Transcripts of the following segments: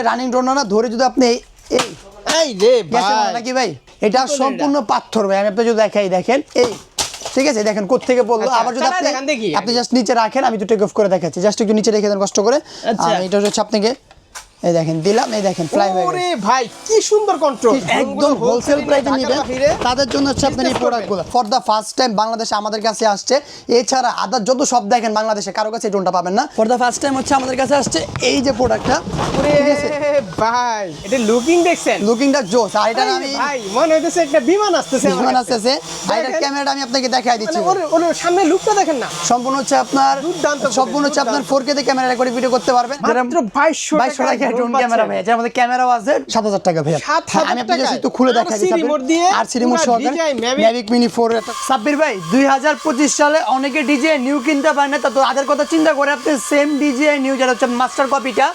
যে running drone না ধরে যদি আপনি এই- এই রে ভাই। নাকি ভাই? এটা সম্পূর্ণ পাথর ভাই আমি আপনাকে যদি দেখাই দেখেন এই ঠিক আছে দেখেন কোথেকে বলল আচ্ছা, আবার যদি আপনি আপনি জাস্ট নিচে রাখেন আমি তো টেক অফ করে দেখাচ্ছি। জাস্ট একটু নিচে রেখে দেন কষ্ট করে। আচ্ছা। আর এটা হচ্ছে আপনাকে এই দেখেন দিলাম এই দেখেন ফ্লাই হয়ে গেছে। ভাই কি সুন্দর কন্ট্রোল একদম হোলসেল প্রাইসে নেবেন। তাদের জন্য হচ্ছে আপনার এই প্রোডাক্টগুলো ফর ফার্স্ট টাইম বাংলাদেশে আমাদের কাছে আসছে। এছাড়া আদার যত সব দেখেন বাংলাদেশে কারও কাছে এই ড্রোনটা পাবেন না। ফর ফার্স্ট টাইম হচ্ছে আমাদের কাছে আসছে এই যে প্রোডাক্টটা ভাই এটা লুকিং দেখছেন? লুকিংটা জোস আর এটা আমি ভাই মনে হইতেছে একটা বিমান আসতেছে বিমান। আসতেছে। আর দেখেন। ক্যামেরাটা আমি আপনাকে দেখাই দিচ্ছি। মানে ওর সামনে লুকটা দেখেন না। সম্পূর্ণ হচ্ছে আপনার সম্পূর্ণ হচ্ছে আপনার ফোর কে তে ক্যামেরা রেকর্ডিং ভিডিও করতে পারবেন। মাত্র 2200 বাইশশো টাকা। ড্রোন ক্যামেরা ভাই যার মধ্যে ক্যামেরাও আছে সাত হাজার টাকা ভাই আমি আপনাকে একটু খুলে দেখাই দিচ্ছি remote দিয়ে আর সি রিমোট সহকারে ম্যাভিক মিনি ফোর সাব্বির ভাই দুই হাজার পঁচিশ সালে অনেকে ডিজে নিউ কিনতে পারে না তা তো তাদের কথা চিন্তা করে আপনি সেম ডিজে নিউ যেটা হচ্ছে মাস্টার কপিটা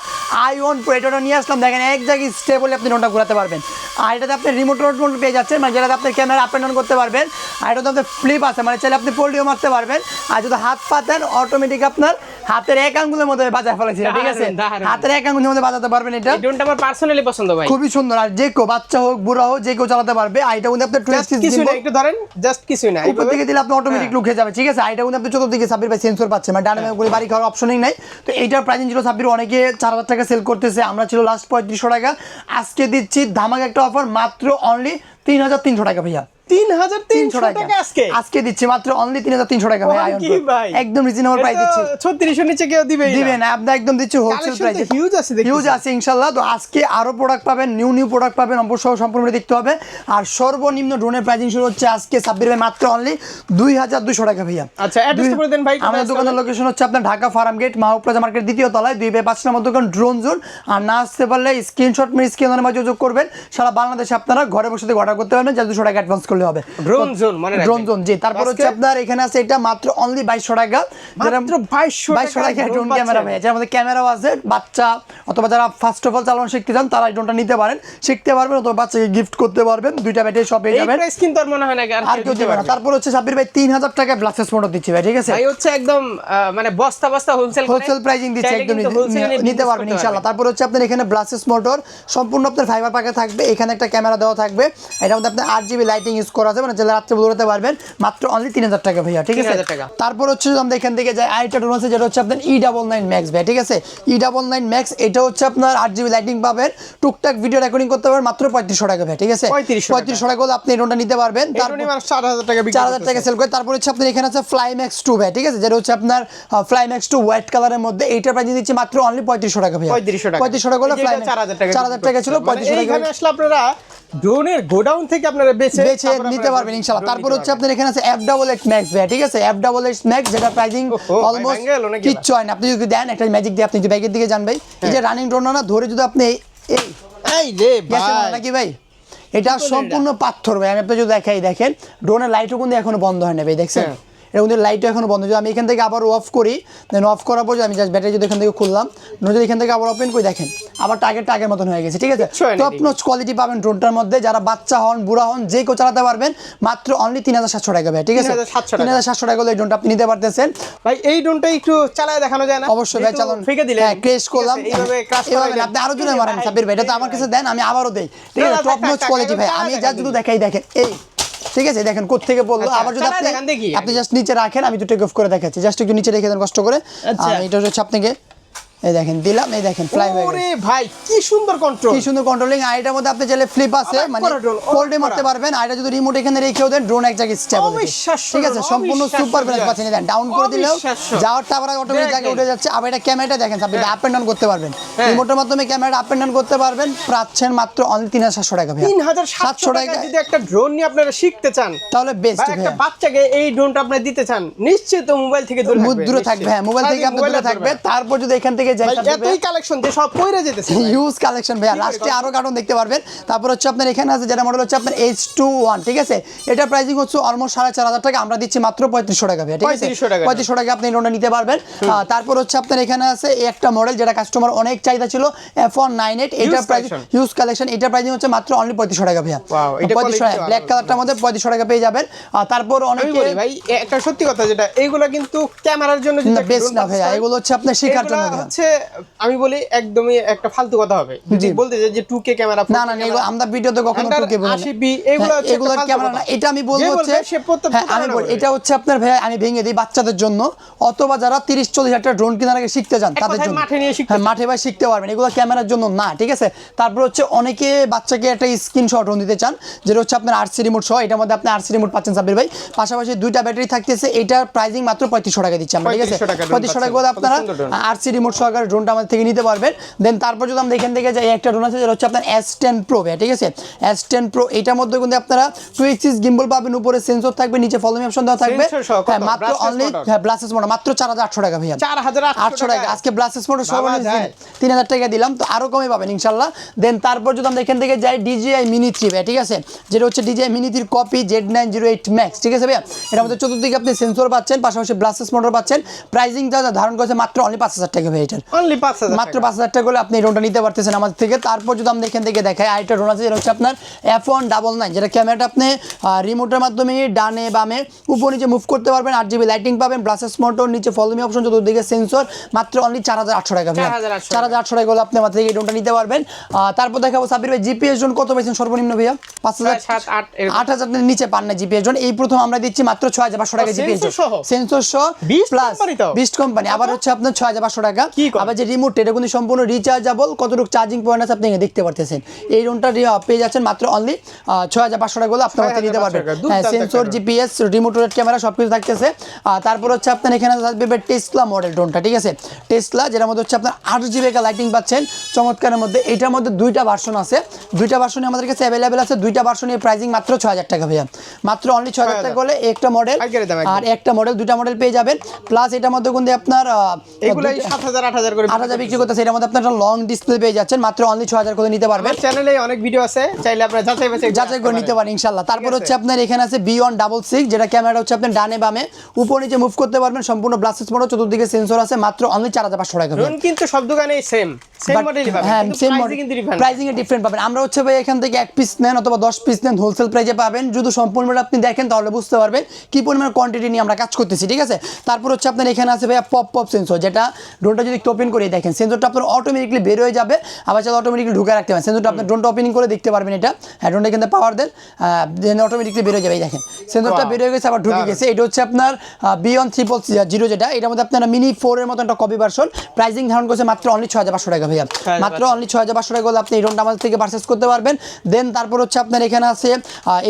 আই ওয়ান প্রো এটা নিয়ে আসলাম। দেখেন এক জায়গায় স্টেবল আপনি ঘোরাতে পারবেন। আর এটাতে আপনি রিমোট পেয়ে যাচ্ছেন মানে যেটাতে আপনি ক্যামেরা আপ করতে পারবেন। আর এটাতে ফ্লিপ আছে মানে চাইলে আপনি পোল্ডিও মারতে পারবেন। আর যদি হাত পাতেন অটোমেটিক আপনার হাতের এক আঙ্গুলের মধ্যে বাজায় ফেলেছি ঠিক আছে। হাতের এক আঙ্গুলের মধ্যে বাজাতে পারবেন এটা? ড্রোনটা আমার পার্সোনালি পছন্দ ভাই। খুবই সুন্দর আর যে কেউ বাচ্চা হোক বুড়া হোক যে কেউ চালাতে পারবে আর এটা কিন্তু আপনার জাস্ট কিছু না একটু ধরেন জাস্ট কিছু না উপর থেকে দিলে আপনি অটোমেটিক লুক হয়ে যাবে ঠিক আছে? এটা কিন্তু আপনি চতুর্দিকে সাব্বির ভাই সেন্সর পাচ্ছেন মানে ডানে করে বাড়ি খাওয়ার অপশনই নাই। তো এইটার প্রাইস ছিল সাবির অনেকে চার হাজার টাকা সেল করতেছে আমরা ছিল লাস্ট পঁয়ত্রিশশো টাকা। আজকে দিচ্ছি ধামাক একটা অফার মাত্র অনলি তিন হাজার তিনশো টাকা ভাইয়া। তিন হাজার তিনশো টাকা। আজকে। আজকে দিচ্ছি মাত্র অনলি তিন হাজার তিনশো টাকা ভাই বলেন Ion কি Pro। ভাই? একদম রিজনেবল প্রাইস দিচ্ছি। ছত্রিশের নিচে কেউ দিবে দিবেন আপনি একদম দিচ্ছি হোলসেল Collection তো আছে হিউজ আছে ইনশাল্লাহ। তো আজকে আরও প্রোডাক্ট পাবেন নিউ নিউ প্রোডাক্ট পাবেন অবশ্যই সম্পূর্ণ দেখতে হবে। আর সর্বনিম্ন ড্রোনের প্রাইসিং শুরু হচ্ছে আজকে সাব্বির ভাই মাত্র অনলি দুই হাজার দুশো টাকা ভাইয়া। আচ্ছা, address টা বলে দেন ভাই, আমাদের দোকানের লোকেশন হচ্ছে আপনার ঢাকা ফার্ম গেট মার্কেট দ্বিতীয় তলায়। দুই বাই পাঁচ নম্বর দোকান ড্রোন জোন আর না আসতে পারলে স্ক্রিনশট মেরে স্ক্রিনের মাঝে যোগ করবেন। সারা বাংলাদেশে আপনারা ঘরে বসে থেকে অর্ডার করতে পারবেন যা দুশো টাকা অ্যাডভান্স করলে হবে। Drone zone, মনে। ড্রোন জোন জি। তারপর হচ্ছে আপনার এখানে আছে এটা মাত্র অনলি বাইশশো টাকা। মাত্র 2200 বাইশশো টাকা ড্রোন ক্যামেরা। ভাই যার মধ্যে ক্যামেরাও আছে বাচ্চা অথবা যারা ফার্স্ট অফ অল চালানো শিখতে চান তারা এই ড্রোনটা নিতে পারেন। শিখতে পারবেন অথবা বাচ্চাকে গিফট করতে পারবেন। দুইটা ব্যাটারি সব পেয়ে যাবেন। প্রাইস কিন্তু আর মনে হয় না আর কেউ দেবে না। তারপর হচ্ছে সাব্বির ভাই টাকা ব্লাসেস মোটর দিচ্ছি ভাই ঠিক আছে? ভাই হচ্ছে একদম মানে বস্তা বস্তা হোলসেল হোলসেল প্রাইজিং দিচ্ছে একদম নিতে- নিতে পারবেন ইনশাআল্লাহ। তারপর হচ্ছে আপনার এখানে ব্লাসেস মোটর সম্পূর্ণ আপনার ফাইবার পাকে থাকবে। এখানে একটা ক্যামেরা দেওয়া থাকবে। এটার মধ্যে আপনার আট জিবি লাইটিং ইউজ করা আছে মানে রাত্রে দৌড়াতে পারবেন মাত্র অনলি তিন হাজার টাকা ভাইয়া ঠিক আছে? তারপর হচ্ছে যদি আমরা এখান থেকে যাই আরেকটা ড্রোন আছে যেটা হচ্ছে আপনার ই ডাবল নাইন ম্যাক্স ভাই ঠিক আছে? ই ডাবল নাইন ম্যাক্স এটা হচ্ছে আপনার আট জিবি লাইটিং পাবেন। টুকটাক ভিডিও রেকর্ডিং করতে পারবেন মাত্র পঁয়ত্রিশশো টাকা ভাই ঠিক আছে? 3500 টাকা। পঁয়ত্রিশশো টাকা হলে আপনি এই ড্রোনটা নিতে পারবেন। চার হাজার টাকা বিক্রি চার হাজার টাকা সেল করে তারপর হচ্ছে আপনার এখানে আছে ফ্লাই ম্যাক্স টু ভাই ঠিক আছে? যেটা হচ্ছে আপনার ফ্লাই ম্যাক্স টু হোয়াইট কালারের মধ্যে এইটার প্রাইস দিচ্ছে মাত্র অনলি পঁয়ত্রিশশো টাকা ভাই পঁয়ত্রিশশো টাকা। পঁয়ত্রিশশো টাকা হলে ফ্লাই চার হাজার টাকা ছিল মানে পঁয়ত্রিশশো টাকা আসলে আপনারা ড্রোনের গোডাউন থেকে আপনারা বেচে বেছে নিতে পারবেন drone তারপর হচ্ছে আপনার এখানে আছে এফ ডাবল ম্যাক্স ভাই ঠিক আছে? এফ ডাবল ম্যাক্স যেটা প্রাইজিং অলমোস্ট কিচ্ছু হয় না। আপনি যদি দেন একটা ম্যাজিক দিয়ে আপনি যদি ব্যাগের দিকে যান ভাই এই যে রানিং ড্রোন না ধরে যদি আপনি এই- এই এই রে ভাই। নাকি ভাই? এটা সম্পূর্ণ পাথর ভাই। আমি আপনাকে যদি দেখাই দেখেন ড্রোনের লাইটও কিন্তু এখনও বন্ধ হয় না ভাই দেখছেন? এর মধ্যে লাইটও এখনও বন্ধ। যদি আমি এখান থেকে আবার অফ করি দেন অফ করার পর আমি জাস্ট ব্যাটারি যদি এখান থেকে খুললাম যদি এখান থেকে আবার ওপেন করে দেখেন আবার টার্গেট টার্গের মতন হয়ে গেছে ঠিক আছে? টপ নোচ কোয়ালিটি পাবেন ড্রোনটার মধ্যে। যারা বাচ্চা হন বুড়া হন যে কেউ চালাতে পারবেন মাত্র অনলি তিন হাজার সাতশো টাকা ঠিক আছে? তিন হাজার সাতশো টাকা। হলে এই ড্রোনটা আপনি নিতে পারতেছেন। ভাই এই ড্রোনটা একটু চালায় দেখানো যায় না? অবশ্যই ভাই চালান। ফেকে দিলে হ্যাঁ ক্রেশ করলাম। এইভাবে আপনি আরও জোরে মারেন সাব্বির ভাই এটা তো আমার কাছে দেন আমি আবারও দেই। ঠিক আছে? টপ নোচ কোয়ালিটি ভাই আমি যা শুধু দেখাই দেখেন এই। ঠিক আছে দেখেন কোত্থেকে বলল? আচ্ছা, আবার যদি আপনি আপনি জাস্ট নিচে রাখেন আমি তো টেক অফ করে দেখাচ্ছি জাস্ট একটু নিচে রেখে দেন কষ্ট করে। আচ্ছা। আর এটা হচ্ছে আপনাকে এই দেখেন দিলাম এই দেখেন ফ্লাই হয়ে গেছে। ভাই কি সুন্দর কন্ট্রোল কি সুন্দর কন্ট্রোলিং আর এটার মধ্যে আপনি চাইলে ফ্লিপ আছে মানে ফোল্ডে মারতে পারবেন। আর এটা যদি রিমোট এখানে রেখেও দেন ড্রোন এক জায়গায় স্টেবল ঠিক আছে সম্পূর্ণ সুপার ব্যালেন্স পাচ্ছেন দেন ডাউন করে দিলেও অটোমেটিক জায়গায় উঠে যাচ্ছে। আবার এটা ক্যামেরাটা দেখেন আপনি আপ এন্ড ডাউন করতে পারবেন। হ্যাঁ। রিমোটের মাধ্যমে ক্যামেরাটা আপ এন্ড ডাউন করতে পারবেন। পাচ্ছেন মাত্র অনলি তিন হাজার সাতশো টাকা তিন হাজার সাতশো টাকা যদি একটা ড্রোন নিয়ে আপনারা শিখতে চান তাহলে বেস্ট একটা বাচ্চাকে এই ড্রোনটা আপনি দিতে চান নিশ্চয়ই তো মোবাইল থেকে দূরে থাকবে দূরে থাকবে হ্যাঁ মোবাইল থেকে আপনি দূরে থাকবে। তারপর যদি এখান থেকে যাই এতই কালেকশন যে সব কইরা যেতেছে হিউজ কালেকশন ভাইয়া। লাস্টে আরও কার্টন দেখতে পারবেন। তারপর হচ্ছে আপনার এখানে আছে যেটা মডেল হচ্ছে আপনার এইচ টু ওয়ান ঠিক আছে? এটা প্রাইসিং হচ্ছে অলমোস্ট সাড়ে চার হাজার টাকা। আমরা দিচ্ছি মাত্র পঁয়ত্রিশশো টাকা ভাইয়া ঠিক আছে? পঁয়ত্রিশশো টাকা। আপনি লোনটা নিতে পারবেন। তারপর হচ্ছে আপনার এখানে আছে একটা মডেল যেটা কাস্টমার অনেক চাহিদা ছিল এফ ওয়ান নাইন এইট এটার প্রাইস. হিউজ কালেকশন এটার প্রাইসিং হচ্ছে মাত্র অনলি পঁয়ত্রিশশো টাকা ভাইয়া। পঁয়ত্রিশশো ব্ল্যাক কালারটার মধ্যে পঁয়ত্রিশশো টাকা পেয়ে যাবেন। তারপর অনেকে ভাই একটা সত্যি কথা যেটা এইগুলা কিন্তু ক্যামেরার জন্য বেস্ট না ভাইয়া। এগুলো হচ্ছে আপনার শেখার জন্য। হচ্ছে আমি বলি একদমই একটা ফালতু কথা হবে। বলতে যে 2K ক্যামেরা না না এগুলো আমরা ভিডিওতে কখনো Under টুকে বলি না। 80p এগুলো হ্যাঁ, হচ্ছে ফালতু ক্যামেরা না এটা আমি বলব হচ্ছে হ্যাঁ আমি বলি এটা হচ্ছে আপনার ভাই আমি ভেঙে দিই বাচ্চাদের জন্য অথবা যারা তিরিশ চল্লিশ হাজার ড্রোন কেনার আগে শিখতে যান তাদের জন্য। মাঠে নিয়ে শিখতে হ্যাঁ মাঠে ভাই শিখতে পারবেন এগুলো ক্যামেরার জন্য না ঠিক আছে? তারপর হচ্ছে অনেকে বাচ্চাকে একটা স্ক্রিনশট ড্রোন দিতে চান যেটা হচ্ছে আপনার আরসি রিমোট সহ এটার মধ্যে আপনি আরসি রিমোট পাচ্ছেন সাব্বির ভাই। পাশাপাশি দুইটা ব্যাটারি থাকতেছে এটার প্রাইসিং মাত্র পঁয়ত্রিশশো টাকা দিচ্ছি আমরা ঠিক আছে? 3500 টাকা আপনারা। আরসি রিমোট সহকারে ড্রোনটা আমাদের থেকে নিতে পারবেন। দেন তারপর যদি আমরা এখান থেকে যাই একটা ড্রোন আছে যেটা হচ্ছে আপনার এস টেন প্রো ঠিক আছে? এস টেন প্রো এটার মধ্যে কিন্তু আপনারা টু এক্সিস গিম্বল পাবেন উপরে সেন্সর থাকবে নিচে ফলোমি অপশন দেওয়া থাকবে? হ্যাঁ মাত্র অনলি হ্যাঁ ব্লাসেস মোটর মাত্র চার হাজার আটশো টাকা ভাইয়া। 4800 আটশো টাকা আজকে ব্লাসেস বাবা সর্বনিম্ন তিন হাজার টাকা দিলাম তো আরও কমে পাবেন ইনশাল্লাহ। দেন তারপর যদি আমরা এখান থেকে যাই ডিজিআই মিনি থ্রি ভাই ঠিক আছে? যেটা হচ্ছে ডিজিআই মিনি থ্রির copy Z nine zero eight max ঠিক আছে ভাইয়া? এর মধ্যে চতুর্দিকে আপনি সেন্সর পাচ্ছেন পাশাপাশি ব্লাসেস মোটর পাচ্ছেন। যা ধারণ করেছে মাত্র অনলি পাঁচ হাজার টাকা ভাই এটার অনলি 5000 মাত্র পাঁচ হাজার টাকা করে আপনি এই ড্রোনটা নিতে পারতেছেন আমাদের থেকে। তারপর যদি আমরা এখান থেকে দেখাই আরেকটা ড্রোন আছে যেটা হচ্ছে আপনার এফ ওয়ান ডাবল নাইন যেটা ক্যামেরাটা আপনি রিমোটের মাধ্যমে ডানে বামে উপর নিচে মুভ করতে পারবেন আট জিবি লাইটিং পাবেন ব্লাসেস মোটর নিচে ফলোমি অপশন চতুর্দিকে সেন্সর মাত্র অনলি চার হাজার আটশো টাকা চার হাজার আটশো টাকা। করে আপনি আমাদের থেকে এই ড্রোনটা নিতে পারবেন। তারপর দেখাবো সাবির ভাই জিপিএস ড্রোন কত পাইছেন সর্বনিম্ন ভাইয়া? পাঁচ হাজার আট হাজার নিচে পান না জিপিএস জোন এই প্রথম আমরা দিচ্ছি মাত্র ছয় হাজার পাঁচশো টাকা জিপিএস সহ? সেন্সর সহ প্লাস? বিস্ট কোম্পানি আবার হচ্ছে আপনার ছয় হাজার পাঁচশো টাকা। কি? আবার যে রিমোট এটা কিন্তু সম্পূর্ণ রিচার্জেবল কতটুকু চার্জিং পয়েন্ট আছে আপনি দেখতে পারতেছেন। এই ড্রোনটা পেয়ে যাচ্ছেন মাত্র অনলি ছয় হাজার পাঁচশো টাকা আপনার হাতে নিতে পারবেন। হ্যাঁ সেন্সর জিপিএস রিমোট ক্যামেরা সব কিছু থাকতেছে। তারপর হচ্ছে আপনার এখানে থাকবে টেসলা মডেল ড্রোনটা ঠিক আছে? টেসলা যেটার মধ্যে হচ্ছে আপনার আট জিবি লাইটিং পাচ্ছেন। চমৎকারের মধ্যে এটার মধ্যে দুইটা ভার্সন আছে। দুইটা ভার্সনই আমাদের কাছে অ্যাভেলেবেল আছে। দুইটা ভার্সনের প্রাইসিং মাত্র ছয় হাজার টাকা ভাইয়া। মাত্র অনলি ছয় হাজার টাকা হলে একটা মডেল। আর একটা মডেল দুইটা মডেল পেয়ে যাবেন। প্লাস এটার মধ্যে কিন্তু আপনার আহ, এগুলাই দুইটা- 7000 8000 করে আট হাজার বিক্রি করতেছে। এটার মধ্যে আপনার একটা লং ডিসপ্লে পেয়ে যাচ্ছেন মাত্র অনলি ছয় হাজার করে নিতে পারবেন। চ্যানেলে অনেক ভিডিও আছে চাইলে আপনারা যাচাই বাছাই যাচাই করে নিতে পারেন। ইনশাল্লাহ তারপর হচ্ছে আপনার এখানে আছে বি ওয়ান ডাবল সিক্স যেটা ক্যামেরা হচ্ছে আপনার ডানে বামে। উপর নিচে মুভ করতে পারবেন সম্পূর্ণ ব্লাস্টেস মোড চতুর্দিকে সেন্সর আছে মাত্র অনলি চার হাজার পাঁচশো টাকা ড্রোন কিন্তু সব দোকানেই সেম সেম মডেলই পাবেন হ্যাঁ সেম প্রাইসে প্রাইসিং এ ডিফারেন্ট পাবেন। আমরা হচ্ছে ভাই এখান থেকে এক পিস নেন অথবা দশ পিস নেন হোলসেল প্রাইসে পাবেন। যদি সম্পূর্ণ আপনি দেখেন তাহলে বুঝতে পারবেন কি পরিমাণ কোয়ান্টিটি নিয়ে আমরা কাজ করতেছি ঠিক আছে? তারপর হচ্ছে আপনার এখানে আছে ভাইয়া পপ পপ সেন্সর যেটা ড্রোনটা যদি ওপেন করে দেখেন। সেন্সরটা আপনার অটোমেটিকলি বের হয়ে যাবে আবার চাইলে অটোমেটিকলি ঢুকে রাখতে পারেন। সেন্সরটা আপনার ড্রোনটা ওপেনিং করে দেখতে পারবেন এটা। হ্যাঁ ড্রোনটা কিন্তু পাওয়ার দেন দেন অটোমেটিকলি বের হয়ে যাবে এই দেখেন। সেন্সরটা বের হয়ে গেছে আবার ঢুকে গেছে। এটা হচ্ছে আপনার বি ওয়ান ট্রিপল জিরো যেটা এটার মধ্যে আপনারা মিনি ফোরের মতো একটা কপি ভার্সন প্রাইসিং ধারণ করছে মাত্র অনলি ছয় হাজার পাঁচশো টাকা ভাইয়া। মাত্র অনলি ছয় হাজার পাঁচশো টাকা হলে আপনি এই ড্রোনটা আমাদের থেকে পারচেস করতে পারবেন। দেন তারপর হচ্ছে আপনার এখানে আছে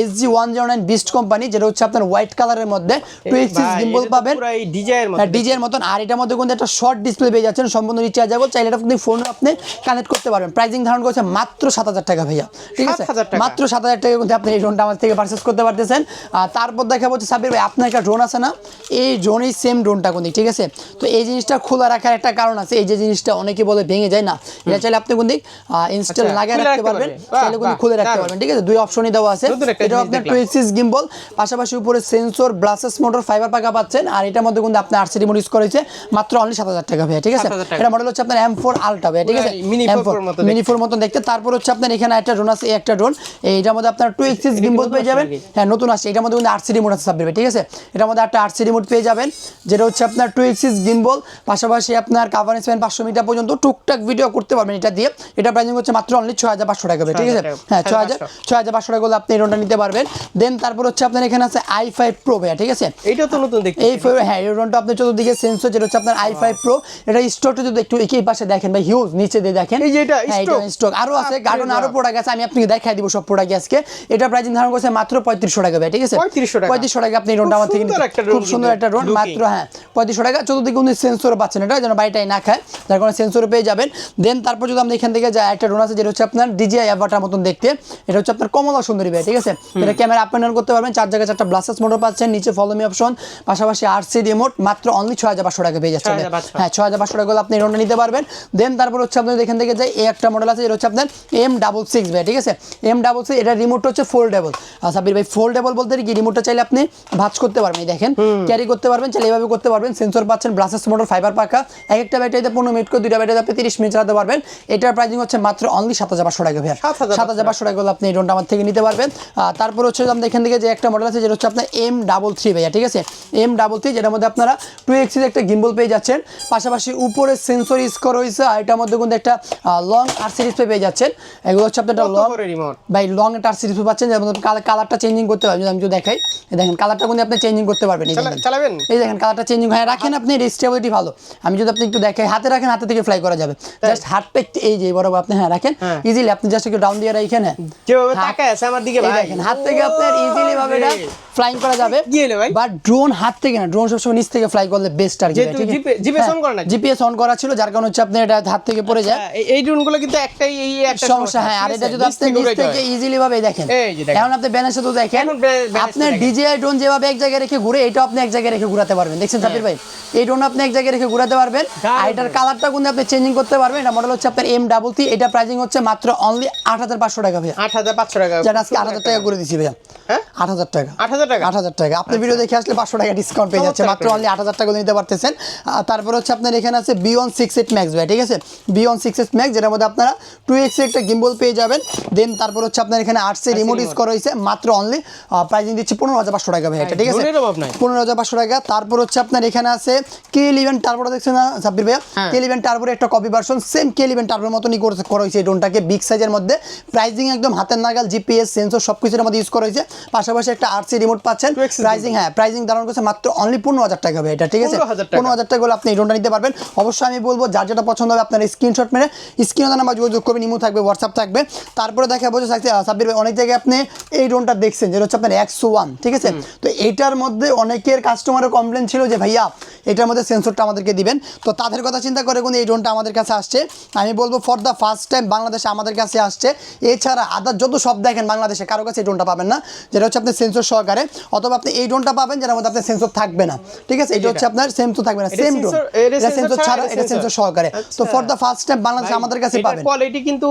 S G one zero nine beast company যেটা হচ্ছে আপনার হোয়াইট কালারের মধ্যে টু এক্সিস গিম্বল পাবেন। মতো হ্যাঁ মতন। আর এটার মধ্যে কিন্তু একটা শর্ট ডিসপ্লে পেয়ে যাচ্ছেন সম্পূর্ণ রিচার্জেবল চাইলে এটা আপনি ফোনে আপনি কানেক্ট করতে পারবেন। প্রাইসিং ধারণ করছে মাত্র সাত হাজার টাকা ভাইয়া। ঠিক আছে? মাত্র সাত হাজার টাকা কিন্তু আপনি এই ড্রোনটা আমার থেকে পারচেস করতে পারতেছেন। আর তারপর দেখা হচ্ছে সাবির ভাই আপনার একটা ড্রোন আছে না? এই ড্রোনই সেম ড্রোনটা কিন্তু ঠিক আছে? তো এই জিনিসটা খোলা রাখার একটা কারণ আছে। এই যে জিনিসটা অনেকে বলে ভেঙে যায় না। এটা চাইলে আপনি কিন্তু ইনস্টল আচ্ছা, লাগিয়ে খুলে রাখতে পারবেন। চাইলে কিন্তু খুলে রাখতে পারবেন ঠিক আছে? দুই অপশনই দেওয়া আছে। এটা আপনার। টু এক্সিস গিম্বল পাশাপাশি উপরে সেন্সর ব্লাসেস মোটর ফাইবার পাকা পাচ্ছেন। আর এটার মধ্যে কিন্তু আপনার আরসিডি মোড ইউজ করেছে মাত্র অনলি সাত হাজার টাকা ভাইয়া ঠিক আছে? 7,000 এটা মডেল হচ্ছে আপনার এম ফোর আলটা ভাইয়া ঠিক আছে? mini M4 four মতো মিনি ফোর মতন দেখতে। তারপর হচ্ছে আপনার এখানে একটা ড্রোন আছে একটা ড্রোন এইটার মধ্যে আপনার টু এক্সিস গিম্বল পেয়ে যাবেন। হ্যাঁ নতুন আসছে। এটার মধ্যে কিন্তু আরসিডি মোড আছে সাব্বির ভাই, ঠিক আছে? এটার মধ্যে একটা আরসিডি মোড পেয়ে যাবেন যেটা হচ্ছে আপনার টু এক্সিস গিম্বল পাশাপাশি আপনার কাভারেজ প্যান পাঁচশো মিটার পর্যন্ত টুকটাক ভিডিও করতে পারবেন এটা দিয়ে। এটা প্রাইসিং হচ্ছে মাত্র অনলি ছয় হাজার পাঁচশো টাকা ভাই, ঠিক আছে? হ্যাঁ ছয় হাজার 6,500 ছয় হাজার পাঁচশো টাকা হলে আপনি এই ড্রোনটা নিতে পারবেন। দেন তারপর হচ্ছে আপনার এখানে আছে আই ফাইভ প্রো ভাইয়া ঠিক আছে? এইটা তো নতুন দেখতে এই হ্যাঁ এই ড্রোনটা আপনার চতুর্দিকে সেন্সর যেটা হচ্ছে আপনার আই ফাইভ প্রো এটা স্টকটা যদি একটু এই পাশে দেখেন ভাই হিউজ নিচে দিয়ে দেখেন এই যে এটা, হ্যাঁ, স্টক আরও আছে গার্ডন আরও প্রোডাক্ট আছে আমি আপনাকে দেখাই দিব সব প্রোডাক্ট আজকে। এটা প্রাইস ধারণ করছে মাত্র পঁয়ত্রিশশো টাকা ভাই ঠিক আছে? 3500 টাকা। পঁয়ত্রিশশো টাকা আপনি খুব আমার থেকে খুব সুন্দর একটা looking। মাত্র হ্যাঁ পঁয়ত্রিশশো টাকা। চতুর্দিকে উনি সেন্সরও পাচ্ছেন এটা যেন বাড়িটাই না খায়। যার কারণে সেন্সরও পেয়ে যাবেন। দেন তারপর যদি আমরা এখান থেকে যাই একটা ড্রোন আছে যেটা হচ্ছে আপনার ডিজিআই অ্যাভাটার মতন দেখতে এটা হচ্ছে আপনার কমলা সুন্দরী ভাই ঠিক আছে? এটা ক্যামেরা আপ ডাউন করতে পারবেন। চার জায়গায় চারটা ব্লাসেস মোটর পাচ্ছেন নিচে ফলোমি অপশন পাশাপাশি আরসি রিমোট মাত্র অনলি ছয় হাজার পাঁচশো টাকা পেয়ে যাচ্ছে হ্যাঁ ছয় হাজার পাঁচশো টাকা হলে আপনি রোনটা নিতে পারবেন। দেন তারপর হচ্ছে আপনার এখান থেকে যাই এই একটা মডেল আছে যেটা হচ্ছে আপনার এম ডাবল সিক্স ভাই ঠিক আছে? এম ডাবল সিক্স এটা রিমোট হচ্ছে ফোল্ডেবল সাবির ভাই ফোল্ডেবল বলতে কি? রিমোটটা চাইলে আপনি ভাঁজ করতে পারবেন এই দেখেন। ক্যারি করতে পারবেন চাইলে এইভাবে করতে পারবেন। সেন্সর পাচ্ছেন ব্রাসেস মোটর ফাইবার পাকা। এক একটা ব্যাটারিতে পনেরো মিনিট করে দুইটা ব্যাটারিতে আপনি তিরিশ মিনিট চালাতে পারবেন। এটার প্রাইসিং হচ্ছে মাত্র অনলি সাত হাজার পাঁচশো টাকা ভাই সাত হাজার পাঁচশো টাকা। আপনি এই ড্রোনটা আমার থেকে নিতে পারবেন। তারপর হচ্ছে আমাদের এখান থেকে যে একটা মডেল আছে যেটা হচ্ছে আপনার এম ডাবল থ্রি ভাইয়া ঠিক আছে? এম ডাবল থ্রি যেটার মধ্যে আপনারা টু এক্সিস একটা গিম্বল পেয়ে যাচ্ছেন। পাশাপাশি উপর উপরে সেন্সর স্কোর হয়েছে আর এটার মধ্যে কিন্তু একটা লং আর সিরিজ পেয়ে যাচ্ছেন। এগুলো হচ্ছে আপনার কত লং রিমোট ভাই লং টার সিরিজ পাচ্ছেন যেমন কালারটা চেঞ্জিং করতে পারবেন আমি যদি দেখাই। দেখেন কালারটা কিন্তু আপনি চেঞ্জিং করতে পারবেন চালাবেন? এই দেখেন কালারটা চেঞ্জিং হয়। রাখেন আপনি স্টেবিলিটি ভালো। আমি যদি আপনি একটু দেখাই হাতে রাখেন হাতে থেকে ফ্লাই করা যাবে। জাস্ট হাত পে এই যে বরাবর আপনি হ্যাঁ রাখেন। হ্যাঁ। ইজিলি আপনি জাস্ট একটু ডাউন দিয়ে রাখেন হ্যাঁ। যেভাবে তাকায় আছে আমার দিকে ভাই। দেখেন হাত থেকে আপনার ইজিলি ভাবে এটা ফ্লাইং করা যাবে। কি হলো ভাই? বাট ড্রোন হাত থেকে না ড্রোন সবসময় নিচ থেকে ফ্লাই করলে বেস্ট আর কি GPS on করা জিপিএস অন করা ছিল যার কারণে হচ্ছে আপনি এটা হাত থেকে পড়ে যায়। হ্যাঁ, এই- এই ড্রোনগুলো কিন্তু একটাই এই একটা সমস্যা। হ্যাঁ আর এটা যদি আপনি নিচ থেকে ইজিলি ভাবে দেখেন। এখন আপনি ব্যালেন্সে তো দেখেন আপনার ডিজিআই ড্রোন যেভাবে এক জায়গায় রেখে ঘুরে এটাও আপনি এক জায়গায় রেখে ঘুরাতে পারবেন। দেখছেন সাবির ভাই? এই ড্রোন আপনি এক জায়গায় রেখে ঘুরাতে পারবেন। আর এটার কালারটা কিন্তু আপনি চেঞ্জিং করতে পারবেন। এটা মডেল হচ্ছে আপনার এম ডাবল থ্রি এটা প্রাইজিং হচ্ছে মাত্র অনলি আট হাজার পাঁচশো টাকা ভাইয়া। আট হাজার পাঁচশো টাকা। যেটা আজকে আট হাজার টাকা করে দিচ্ছি ভাইয়া। হ্যাঁ? আট হাজার টাকা। আট হাজার টাকা? আট হাজার টাকা। আপনি ভিডিও দেখে আসলে পাঁচশো টাকা ডিসকাউন্ট পেয়ে যাচ্ছে মাত্র অনলি আট হাজার টাকা নিতে পারতেছেন। তারপর হচ্ছে আপনার এখানে আছে B one six eight max ভাই ঠিক আছে? B one six eight max যেটার মধ্যে আপনারা টু এক্স একটা গিম্বল পেয়ে যাবেন। দেন তারপর হচ্ছে আপনার এখানে আর্টসে রিমোট ইউজ করা হয়েছে মাত্র অনলি প্রাইজিং দিচ্ছি পনেরো হাজার পাঁচশো টাকা ভাই এটা ঠিক আছে। পনেরো হাজার পাঁচশো টাকা। তারপর হচ্ছে আপনার এখানে আছে কে ইলেভেন টার্বোটা দেখছেন না সাব্বির ভাইয়া। কে ইলেভেন টার্বোর একটা copy version same K eleven টার্বোর মতনই করা হয়েছে এই ড্রোনটাকে বিগ সাইজের মধ্যে। প্রাইজিং একদম হাতের নাগাল জিপিএস সেন্সর সব কিছুর মধ্যে ইউজ করা হয়েছে। পাশাপাশি একটা আরসি রিমোট পাচ্ছেন। 2X প্রাইজিং হ্যাঁ প্রাইজিং ধারণ করছে মাত্র অনলি পনেরো হাজার টাকা হবে এটা ঠিক আছে? পনেরো হাজার টাকা। হলে আপনি এই ড্রোনটা নিতে পারবেন। অবশ্যই আমি বলব যার যেটা পছন্দ হবে আপনার স্ক্রিনশট মেরে স্ক্রিনে নাম্বার যোগাযোগ করবেন ইমো থাকবে হোয়াটসঅ্যাপ থাকবে। তারপরে দেখা বলছে সাব্বির ভাই অনেক জায়গায় আপনি এই ড্রোনটা দেখছেন যেটা হচ্ছে আপনার একশো ওয়ান ঠিক আছে? তো এটার মধ্যে অনেকের কাস্টমারের কমপ্লেন ছিল যে ভাইয়া এটার মধ্যে সেন্সরটা আমাদেরকে দিবেন। তো তাদের কথা চিন্তা করে কিন্তু এই ড্রোনটা আমাদের কাছে আসছে। আমি বলব ফর দ্য ফার্স্ট টাইম বাংলাদেশে আমাদের কাছে আসছে। এছাড়া আদার যত সব দেখেন বাংলাদেশে কারও কাছে এই ড্রোনটা পাবেন না যেটা হচ্ছে আপনি সেন্সর সহকারে অথবা আপনি এই ড্রোনটা পাবেন যেটার মধ্যে আপনার সেন্সর থাকবে না ঠিক আছে? এটা হচ্ছে আপনার সেম তো থাকবে না সেম ড্রোন সেন্সর এটা সেন্সর সহকারে। তো। For the first time Bangladesh আমাদের কাছে পাবেন। কোয়ালিটি কিন্তু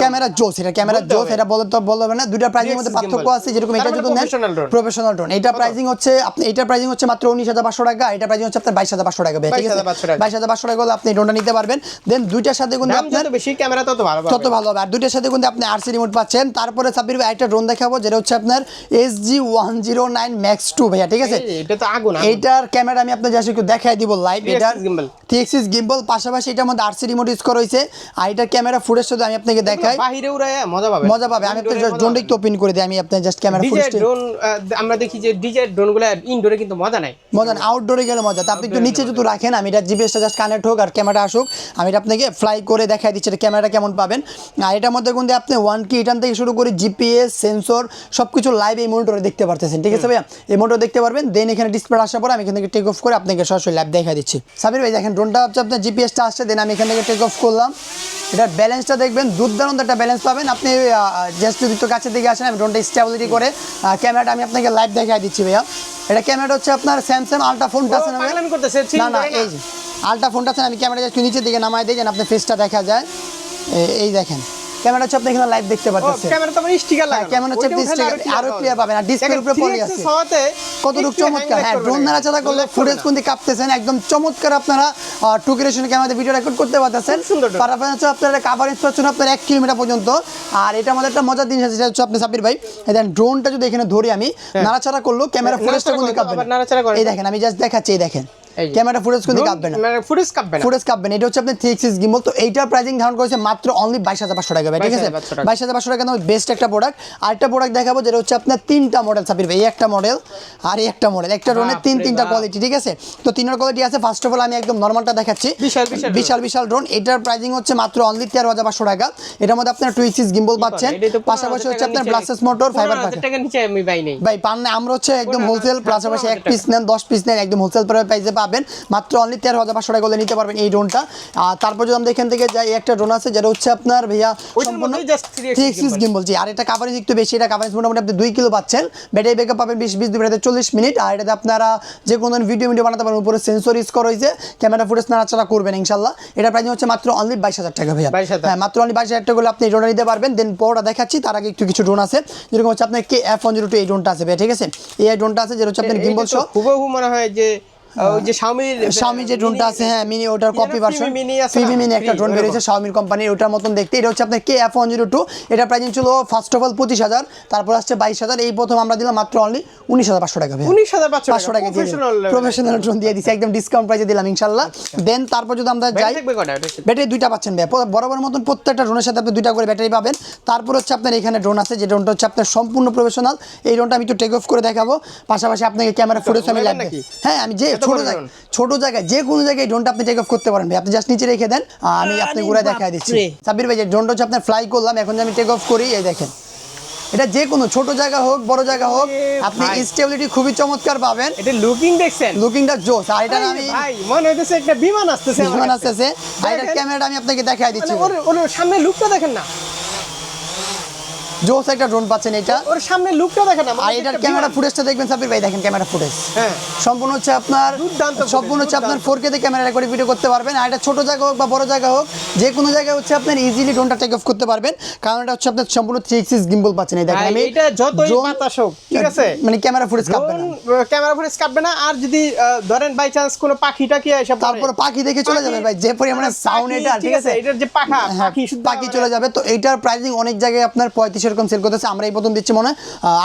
ক্যামেরা জোস এটা ক্যামেরা জোস এটা বলে তো বলতে হবে না দুইটা মধ্যে পার্থক্য আছে যেরকম এটা মানে যদি নেন। প্রফেশনাল এটা প্রাইসিং হচ্ছে আপনি এটা প্রাইসিং হচ্ছে মাত্র উনিশ হাজার পাঁচশো টাকা এটা প্রাইসিং হচ্ছে আপনার বাইশ হাজার পাঁচশো টাকা। ঠিক আছে 22,500 টাকা। হলে আপনি নিতে পারবেন। দেন দুইটার সাথে কিন্তু আপনার বেশি ক্যামেরা তত ভালো তত ভালো হবে। আর দুইটার সাথে কিন্তু আপনি আরসি রিমোট পাচ্ছেন। তারপরে সাব্বির ভাই একটা ড্রোন দেখাবো যেটা হচ্ছে আপনার S G one zero nine max two ভাইয়া ঠিক আছে? এটা তো আগুন। এইটার ক্যামেরা আমি জাস্ট একটু দেখাই দিব লাইভ 3axis এটার gimbal। থ্রি এক্সিস গিম্বল পাশাপাশি এটার মধ্যে আরসি রিমোট ইউজ করা হয়েছে। আর এটার ক্যামেরা ফুটেজ যদি আমি আপনাকে দেখাই। বাহিরে উড়ায় মজা পাবে মজা পাবে। আমি আপনার ড্রোনটা একটু ওপেন করে দিই। আমি আপনার just camera DJ footage drone আমরা দেখি যে ডিজে ড্রোনগুলো ইনডোরে কিন্তু মজা নাই। মজা না আউটডোরে গেলে মজা। তা আপনি একটু নিচে যদি রাখেন আমি এটা জিপিএসটা জাস্ট কানেক্ট হোক আর ক্যামেরা আসুক আমি এটা আপনাকে ফ্লাই করে দেখাই দিচ্ছি এটা ক্যামেরাটা কেমন পাবেন। আর এটার মধ্যে কিন্তু আপনি ওয়ান কি এটান থেকে শুরু করে জিপিএস সেন্সর সব কিছু লাইভ এই মনিটরে দেখতে পারতেছেন। ঠিক আছে ভাইয়া? এই মনিটর দেখতে পারবেন। দেন এখানে ডিসপ্লে আসার পর আমি এখান থেকে টেক অফ করে আপনাকে সরাসরি লাইভ দেখাই দিচ্ছি। সাবির ভাই দেখেন ড্রোনটা হচ্ছে আপনার জিপিএসটা আসছে দেন আমি এখান থেকে টেক অফ করলাম। এটার ব্যালেন্সটা দেখবেন দুর্দান্ত একটা ব্যালেন্স পাবেন। আপনি জাস্ট যদি তো কাছে দিকে আসেন আমি ড্রোনটা স্টেবিলিটি করে ক্যামেরাটা আমি আপনাকে লাইভ দেখাই দিচ্ছি ভাইয়া। এটা ক্যামেরাটা হচ্ছে আপনার স্যামসাং আলট্রা ফোন টাচ না না এই যে আলট্রা ফোন টাচ আমি ক্যামেরা জাস্ট নিচের দিকে নামাই দিই যেন আপনার ফেসটা দেখা যায়। এই দেখেন। ক্যামেরা হচ্ছে আপনি এখানে লাইভ দেখতে পাচ্ছেন ক্যামেরা তো স্টিকার লাগানো ক্যামেরা হচ্ছে sticker, আরও clear পাবেন, আর দেখেন, উপরে 3x আছে। কতটুকু চমৎকার হ্যাঁ ড্রোন। নাড়াচাড়া করলে ফুটেজ না। কিন্তু কাঁপতেছেন একদম চমৎকার আপনারা টু ক্যামেরাতে ভিডিও রেকর্ড করতে পারতেছেন হচ্ছে আপনারা কাভারেজ পাচ্ছেন আপনার এক কিলোমিটার পর্যন্ত আর এটা আমাদের একটা মজার জিনিস আছে হচ্ছে আপনি সাবির ভাই এই দেখেন ড্রোনটা যদি এখানে ধরি আমি নাড়াচাড়া ক্যামেরা হ্যাঁ, ফুটেজটা নাড়াচাড়া করলে কাঁপবে আবার নাড়াচাড়া করে। না। এই দেখেন আমি জাস্ট দেখাচ্ছি এই দেখেন। ক্যামেরা ফুটেজ কিন্তু কাঁপবে না। মানে ফুটেজ কাঁপবে না। ফুটেজ কাঁপবেন এটা হচ্ছে থ্রি এক্সিস গিম্বল তো এইটার প্রাইসিং ধারণ করেছে মাত্র অনলি বাইশ হাজার পাঁচশো টাকা ঠিক আছে? বাইশ হাজার পাঁচশো টাকা। বেস্ট একটা প্রোডাক্ট আর একটা প্রোডাক্ট দেখাবো যেটা হচ্ছে আপনার তিনটা মডেল ভাই একটা মডেল আর এই একটা মডেল একটা ড্রোনের তিন তিনটা কোয়ালিটি ঠিক আছে? তো তিনটার কোয়ালিটি আছে। ফার্স্ট অফ অল আমি একদম নর্মালটা দেখাচ্ছি। বিশাল, বিশাল ড্রোন এটার প্রাইসিং হচ্ছে মাত্র অনলি তেরো হাজার পাঁচশো টাকা। এটার মধ্যে আপনার টু এক্সিস গিম্বল পাচ্ছেন। এটাই তো 15,000 পাশাপাশি হচ্ছে আপনার ব্লাসেস মোটর ফাইবার 15,000 টাকার নিচে আমি পাই নেই। ভাই পান না আমরা হচ্ছে একদম হোলসেল পাশাপাশি এক পিস নেন দশ পিস নেন একদম হোলসেল প্রাইসে পাবেন। মাত্র অনলি তেরো হাজার পাঁচশো টাকা করে নিতে পারবেন এই ড্রোনটা তারপর যদি আমরা এখান থেকে যাই একটা ড্রোন আছে যেটা হচ্ছে আপনার ভাইয়া সম্পূর্ণ মধ্যেই just 3x three axis gimbal জি। আর এটা কাভারেজ একটু বেশি এটা কাভারেজ মোটামুটি আপনি দুই কিলো পাচ্ছেন। ব্যাটারি ব্যাকআপ পাবেন বিশ বিশ দুই চল্লিশ মিনিট। আর এটাতে আপনারা যে কোনো ভিডিও ভিডিও বানাতে পারবেন উপরে সেন্সর ইউজ করা হয়েছে ক্যামেরা ফুটেজ নাড়াচাড়া করবেন ইনশাল্লাহ। এটা প্রাইস হচ্ছে মাত্র অনলি বাইশ হাজার টাকা ভাইয়া। হ্যাঁ মাত্র অনলি বাইশ হাজার টাকা আপনি ড্রোনটা নিতে পারবেন। দেন পরটা দেখাচ্ছি তার আগে একটু কিছু ড্রোন আছে। যেরকম হচ্ছে আপনার K F one zero two এই ড্রোনটা আছে ভাইয়া ঠিক আছে? এই ড্রোনটা আছে যেটা হচ্ছে আপনার গিম্বল সহ হুবহু মনে হয় যে ওই যে শাওমির Xiaomi যে ড্রোনটা আছে হ্যাঁ মিনি ওটার কপি ভার্সন মিনি আছে মিনি একটা ড্রোন বেরিয়েছে শাওমির কোম্পানির ওটার মতন দেখতে। এটা হচ্ছে আপনার K F one zero two এটা প্রাইস ছিল ফার্স্ট অফ অল পঁচিশ হাজার তারপর আসছে বাইশ হাজার। এই প্রথম আমরা দিলাম মাত্র অনলি উনিশ হাজার পাঁচশো টাকা উনিশ হাজার পাঁচশো টাকা প্রফেশনাল প্রফেশনাল ড্রোন দিয়ে দিচ্ছি একদম ডিসকাউন্ট প্রাইসে দিলাম ইনশাল্লাহ। দেন তারপর যদি আমরা যাই? ব্যাটারি দুইটা পাচ্ছেন ভাই বরাবর মতন প্রত্যেকটা ড্রোনের সাথে আপনি দুইটা করে ব্যাটারি পাবেন। তারপর হচ্ছে আপনার এখানে ড্রোন আছে যে ড্রোনটা হচ্ছে আপনার সম্পূর্ণ প্রফেশনাল এই ড্রোনটা আমি একটু টেক অফ করে দেখাবো। পাশাপাশি আপনাকে ক্যামেরা ফুটেজ আমি লাগবে। হ্যাঁ আমি যে ছোট জায়গায় ছোট জায়গায় যে কোনো জায়গায় ড্রোনটা আপনি টেক অফ করতে পারেন ভাই আপনি জাস্ট নিচে রেখে দেন। আমি আপনি ঘুরে দেখা দিচ্ছি। সাব্বির ভাই যে ড্রোনটা হচ্ছে আপনার ফ্লাই করলাম এখন যে আমি টেক অফ করি এই দেখেন। এটা যে কোনো ছোট জায়গা হোক বড় জায়গা হোক আপনি। স্টেবিলিটি খুবই চমৎকার পাবেন। এটা লুকিং দেখছেন? লুকিংটা জোস আর এটা আমি ভাই মনে হইতেছে একটা বিমান আসতেছে বিমান। আসতেছে। আর এটা ক্যামেরাটা আমি আপনাকে দেখাই দিচ্ছি। মানে ওর সামনে লুকটা দেখেন না। জোস একটা ড্রোন পাচ্ছেন এটা। ওর সামনে লুকটা দেখেন আর এটার ক্যামেরা। ফুটেজটা দেখবেন সাবির ভাই দেখেন ক্যামেরা ফুটেজ হ্যাঁ। সম্পূর্ণ হচ্ছে আপনার সম্পূর্ণ হচ্ছে আপনার four K camera record video করতে পারবেন। আর এটা ছোট জায়গা হোক বা বড় জায়গা হোক যে কোনো জায়গায় হচ্ছে আপনার ইজিলি ড্রোনটা টেক অফ করতে পারবেন। কারণ এটা হচ্ছে আপনার সম্পূর্ণ থ্রি এক্সিস গিম্বল পাচ্ছেন। এই দেখেন আমি এটা যতই বাতাস হোক ঠিক আছে? মানে ক্যামেরা ফুটেজ কাঁপবে না। ক্যামেরা ফুটেজ কাটবে না। আর যদি ধরেন বাই চান্স কোনো পাখিটা কি এসে তারপর পাখি দেখে চলে যাবে ভাই যে পরিমাণে সাউন্ড এটা ঠিক আছে এটার যে পাখা হ্যাঁ পাখি চলে যাবে। তো এইটার প্রাইসিং অনেক জায়গায় আপনার পঁয়ত্রিশ এরকম সেল করতেছে আমরা এই প্রথম দিচ্ছি মনে হয়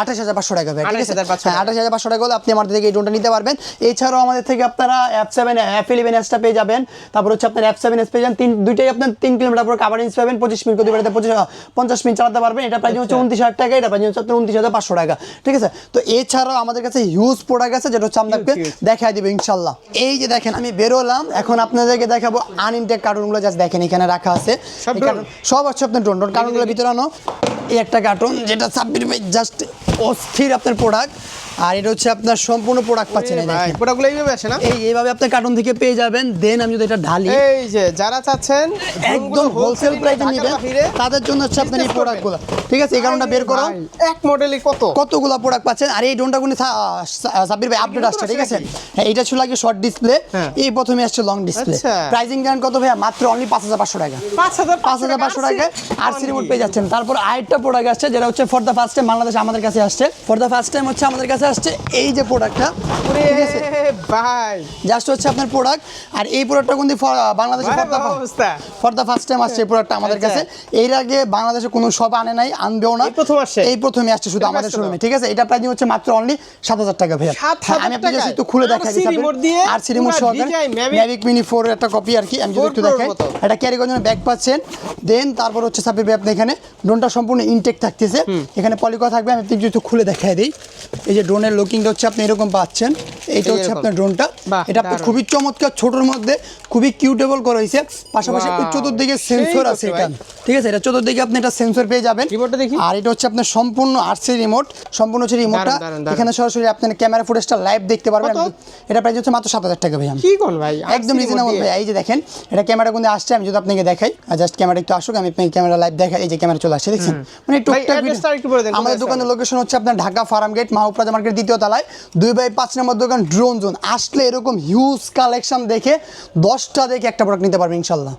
আঠাশ হাজার পাঁচশো টাকা ভাই, ঠিক আছে? 28,500 হ্যাঁ আঠাশ হাজার পাঁচশো টাকা হলে আপনি আমাদের থেকে এই ড্রোনটা নিতে পারবেন। এছাড়াও আমাদের থেকে আপনারা অ্যাপ সেভেন অ্যাপ ইলেভেন এসটা পেয়ে যাবেন। তারপর হচ্ছে আপনার অ্যাপ সেভেন এস পেয়ে যাবেন তিন দুইটাই আপনার তিন কিলোমিটার পর কাভারেজ পাবেন পঁচিশ মিনিট গতি বাড়িতে পঁচিশ পঞ্চাশ মিনিট চালাতে পারবেন। এটা প্রাইস হচ্ছে উনত্রিশ হাজার টাকা এটা প্রাইস হচ্ছে আপনার উনত্রিশ হাজার পাঁচশো টাকা ঠিক আছে? তো এছাড়াও আমাদের কাছে হিউজ প্রোডাক্ট আছে যেটা হচ্ছে আপনাকে. দেখাই দেবো ইনশাল্লাহ। এই যে দেখেন আমি বেরোলাম এখন আপনাদেরকে দেখাবো আনইনটেক কার্টুনগুলো জাস্ট দেখেন এখানে রাখা আছে। সব হচ্ছে আপনার ড্রোন ড্রোন কার্টুনগুলো ভিতরে আনো। এই একটা কার্টুন যেটা সাব্বির ভাই জাস্ট অস্থির আপনার প্রোডাক্ট আর এটা হচ্ছে আপনার সম্পূর্ণ প্রোডাক্ট পাচ্ছেন এই ভাই প্রোডাক্টগুলো এইভাবে আসে না? এই এইভাবে আপনি কার্টুন থেকে পেয়ে যাবেন দেন আমি যদি এটা ঢালি এই যে যারা চাচ্ছেন একদম হোলসেল প্রাইসে নেবেন তাদের জন্য হচ্ছে আপনার এই প্রোডাক্টগুলো ঠিক আছে এই কারণটা বের করো। এক মডেলে কত? কতগুলো প্রোডাক্ট পাচ্ছেন? আর এই ড্রোনটা কিন্তু সাব্বির ভাই আপডেট আসছে ঠিক আছে হ্যাঁ এটা ছিল আগে শর্ট ডিসপ্লে হ্যাঁ। এই প্রথমে আসছে লং ডিসপ্লে। প্রাইসিং জানেন কত ভাইয়া? মাত্র অনলি পাঁচ হাজার পাঁচশো টাকা। পাঁচ হাজার পাঁচ হাজার পাঁচশো টাকায় আর সি রিমোট পেয়ে যাচ্ছেন। তারপর আরেকটা প্রোডাক্ট আসছে যেটা হচ্ছে ফর দ্য ফার্স্ট টাইম বাংলাদেশে আমাদের কাছে আসছে। ফর দ্য ফার্স্ট টাইম হচ্ছে আমাদের কাছে আসছে এই যে প্রোডাক্টটা ঠিক আছে? ভাই। জাস্ট হচ্ছে আপনার প্রোডাক্ট আর এই প্রোডাক্টটা কিন্তু বাংলাদেশে for the the first time আসছে এই প্রোডাক্টটা আমাদের আচ্ছা। কাছে। এর আগে বাংলাদেশে কোনো শপ আনে নাই আনবেও না। এই প্রথম আসছে? এই প্রথমে আসছে শুধু আমাদের শোরুমে ঠিক আছে? এটা প্রাইস হচ্ছে মাত্র অনলি সাত হাজার টাকা ভাইয়া। 7,000 হ্যাঁ, আমি আপনাকে? একটু খুলে দেখাই আর সিরিমোট সহকারে ম্যাভিক মিনি ফোর একটা কপি আর কি আমি যদি একটু দেখাই। এটা ক্যারি করার জন্য ব্যাগ পাচ্ছেন। দেন তারপর হচ্ছে ভাই আপনি এখানে ড্রোনটা সম্পূর্ণ ইনটেক থাকতেছে। এখানে পলিকো থাকবে আমি একটু খুলে দেখাই দিই। এই যে ড্রোনের লুকিংটা হচ্ছে আপনি এরকম পাচ্ছেন। এইটা হচ্ছে আপনার ড্রোনটা এটা আপনার খুবই চমৎকার ছোটোর মধ্যে খুবই কিউটেবল করা হয়েছে। পাশাপাশি আপনার চতুর্দিকে সেন্সর আছে এটা। ঠিক আছে এটা চতুর্দিকে আপনি একটা সেন্সর পেয়ে যাবেন। আর এটা হচ্ছে আপনার সম্পূর্ণ আরসি রিমোট সম্পূর্ণ হচ্ছে রিমোটটা। এখানে সরাসরি আপনার ক্যামেরা ফুটেজটা লাইভ দেখতে পারবেন। এটা প্রাইস হচ্ছে মাত্র সাত হাজার টাকা ভাই। কি কোন ভাই? একদম রিজনেবল ভাই। এই যে দেখেন এটা ক্যামেরা কিন্তু আসছে আমি যদি আপনাকে দেখাই। জাস্ট ক্যামেরা একটু আসুক আমি আপনাকে ক্যামেরা লাইভ দেখাই। এই যে ক্যামেরা চলে আসছে দেখছেন? মানে টুকটাক আমাদের দোকানের লোকেশন হচ্ছে আপনার ঢাকা ফার্ম গেট মাহপ্রাজা মার্কেট দ্বিতীয় তলায়। দুই বাই পাঁচ নম্বর দোকান ড্রোন জোন আসলে এরকম হিউজ কালেকশন দেখে দশটা দেখে একটা প্রোডাক্ট নিতে পারবে ইনশাল্লাহ।